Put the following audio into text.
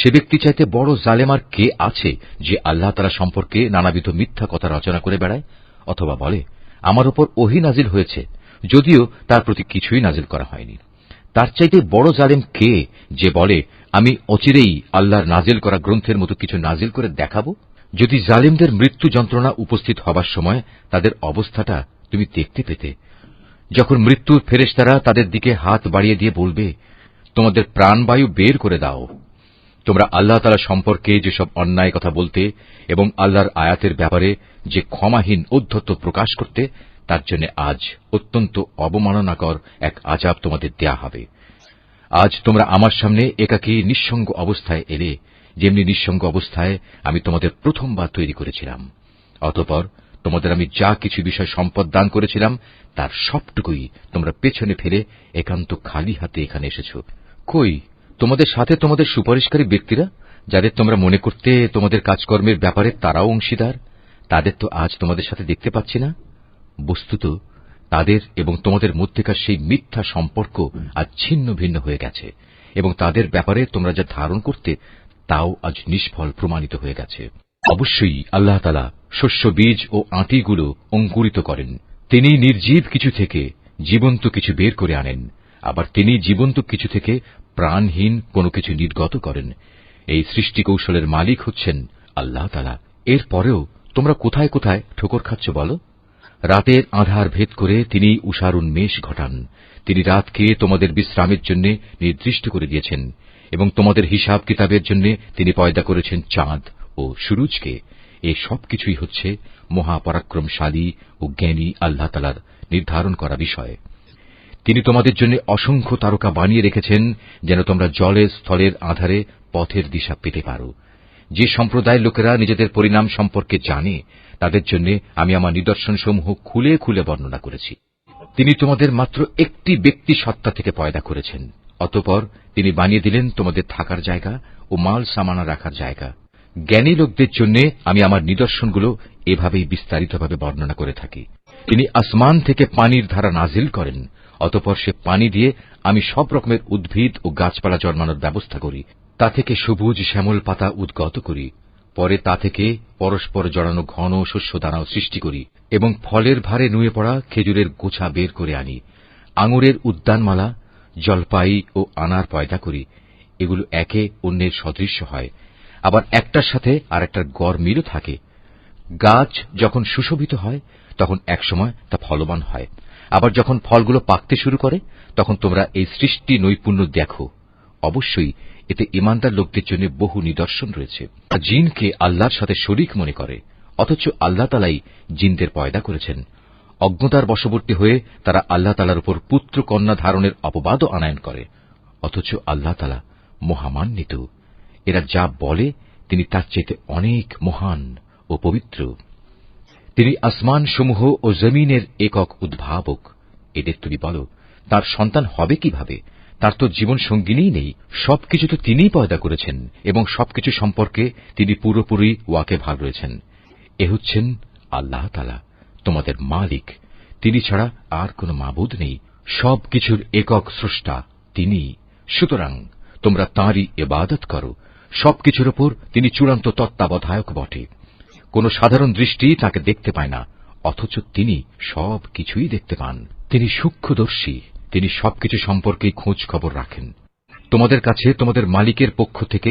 সে ব্যক্তি চাইতে বড় জালেম আর কে আছে যে আল্লাহ তালা সম্পর্কে নানাবিধ মিথ্যা কথা রচনা করে বেড়ায়? অথবা বলে, আমার ওপর ওহি নাজিল হয়েছে, যদিও তার প্রতি কিছুই নাজিল করা হয়নি। তার চাইতে বড় জালেম কে যে বলে, আমি অচিরেই আল্লাহর নাজিল করা গ্রন্থের মতো কিছু নাজিল করে দেখাব? যদি জালিমদের মৃত্যু যন্ত্রণা উপস্থিত হবার সময় তাদের অবস্থাটা তুমি দেখতে পেতে, যখন মৃত্যুর ফেরেশতারা তাদের দিকে হাত বাড়িয়ে দিয়ে বলবে, তোমাদের প্রাণবায়ু বের করে দাও। তোমরা আল্লাহ তালা সম্পর্কে যেসব অন্যায় কথা বলতে এবং আল্লাহর আয়াতের ব্যাপারে যে ক্ষমাহীন উদ্ধত্ত প্রকাশ করতে, তার জন্য আজ অত্যন্ত অবমাননাকর এক আজাব তোমাদের দেয়া হবে। আজ তোমরা আমার সামনে একাকী নিঃসঙ্গ অবস্থায় এলে, যেমনি নিঃসঙ্গ অবস্থায় আমি তোমাদের প্রথমবার তৈরি করেছিলাম। অতপর তোমাদের আমি যা কিছু বিষয় সম্পদ দান করেছিলাম, তার সবটুকুই তোমরা পেছনে ফেলে একান্ত খালি হাতে এখানে এসেছ। কই তোমাদের সাথে তোমাদের সুপারিশকারী ব্যক্তিরা, যাদের তোমরা মনে করতে তোমাদের কাজকর্মের ব্যাপারে তারাও অংশীদার, তাদের তো আজ তোমাদের সাথে দেখতে পাচ্ছি না। বস্তুত, তাদের এবং তোমাদের মধ্যেকার সেই মিথ্যা সম্পর্ক আজ ছিন্ন ভিন্ন হয়ে গেছে, এবং তাদের ব্যাপারে তোমরা যা ধারণ করতে, তাও আজ নিষ্ফল প্রমাণিত হয়ে গেছে। অবশ্যই আল্লাহ তালা শস্য, বীজ ও আঁটিগুলো অঙ্কুরিত করেন। তিনি নির্জীব কিছু থেকে জীবন্ত কিছু বের করে আনেন। আবার তিনি জীবন্ত কিছু থেকে প্রাণহীন কোনো কিছু নির্গত করেন। এই সৃষ্টি কৌশলের মালিক হচ্ছেন আল্লাহ তালা এর পরেও তোমরা কোথায় কোথায় ঠোকর খাচ্ছ বলো? রাতের আধার ভেদ করে তিনি উষার উন্মেষ ঘটান। তিনি রাতকে তোমাদের বিশ্রামের জন্য নির্দিষ্ট করে দিয়েছেন এবং তোমাদের হিসাব কিতাবের জন্য তিনি পয়দা করেছেন চাঁদ ও সুরুজকে। এ সবকিছুই হচ্ছে মহাপরাক্রমশালী ও জ্ঞানী আল্লাহ তালার নির্ধারণ করা বিষয়। তিনি তোমাদের জন্য অসংখ্য তারকা বানিয়ে রেখেছেন যেন তোমরা জলে স্থলের আধারে পথের দিশা পেতে পারো। যে সম্প্রদায়ের লোকেরা নিজেদের পরিণাম সম্পর্কে জানে, তাদের জন্য আমি আমার নিদর্শনসমূহ খুলে খুলে বর্ণনা করেছি। তিনি তোমাদের মাত্র একটি ব্যক্তি সত্তা থেকে পয়দা করেছেন। অতপর তিনি বানিয়ে দিলেন তোমাদের থাকার জায়গা ও মাল সামানা রাখার জায়গা। জ্ঞানী লোকদের জন্য আমি আমার নিদর্শনগুলো এভাবেই বিস্তারিতভাবে বর্ণনা করে থাকি। তিনি আসমান থেকে পানির ধারা নাজিল করেন। অতপর সে পানি দিয়ে আমি সব রকমের উদ্ভিদ ও গাছপালা জন্মানোর ব্যবস্থা করি। তা থেকে সবুজ শ্যামল পাতা উদ্গত করি। পরে তা থেকে পরস্পর জড়ানো ঘন শস্য দানাও সৃষ্টি করি এবং ফলের ভারে নুয়ে পড়া খেজুরের গোছা বের করে আনি। আঙুরের উদ্যানমালা, জলপাই ও আনার পয়দা করি। এগুলো একে অন্যের সদৃশ্য হয়। আবার একটার সাথে আর একটার গড় মিলও থাকে। গাছ যখন সুশোভিত হয়, তখন একসময় তা ফলবান হয়। আবার যখন ফলগুলো পাকতে শুরু করে, তখন তোমরা এই সৃষ্টি নৈপুণ্য দেখো। অবশ্যই এতে ইমানদার লোকদের জন্য বহু নিদর্শন রয়েছে। জিনকে আল্লাহর সাথে শরিক মনে করে, অথচ আল্লাহ তালাই জিনদের পয়দা করেছেন। অজ্ঞতার বশবর্তী হয়ে তারা আল্লাহ তালার উপর পুত্র কন্যা ধারণের অপবাদও আনায়ন করে, অথচ আল্লাহ তালা মহামান্বিত। এরা যা বলে, তিনি তার চেয়ে অনেক মহান ও পবিত্র। তিনি আসমান সমূহ ও জমিনের একক উদ্ভাবক। এদের তুমি বলো, তার সন্তান হবে কীভাবে? তার তো জীবন সঙ্গিনীই নেই, সবকিছু তো তিনিই পয়দা করেছেন, এবং সবকিছু সম্পর্কে তিনি পুরোপুরি ওয়াকে ভাগ রয়েছেন। এ হচ্ছেন আল্লাহ তালা তোমাদের মালিক। তিনি ছাড়া আর কোনো মাবুদ নেই, সবকিছুর একক স্রষ্টা তিনি সুতরাং তোমরা তাঁরই এবাদত করো, সবকিছুর ওপর তিনি চূড়ান্ত তত্ত্বাবধায়ক বটে। কোন সাধারণ দৃষ্টি তাকে দেখতে পায় না, অথচ তিনি সব কিছুই দেখতে পান। তিনি সূক্ষ্মদর্শী, তিনি সবকিছু সম্পর্কে খোঁজ খবর রাখেন। তোমাদের কাছে তোমাদের মালিকের পক্ষ থেকে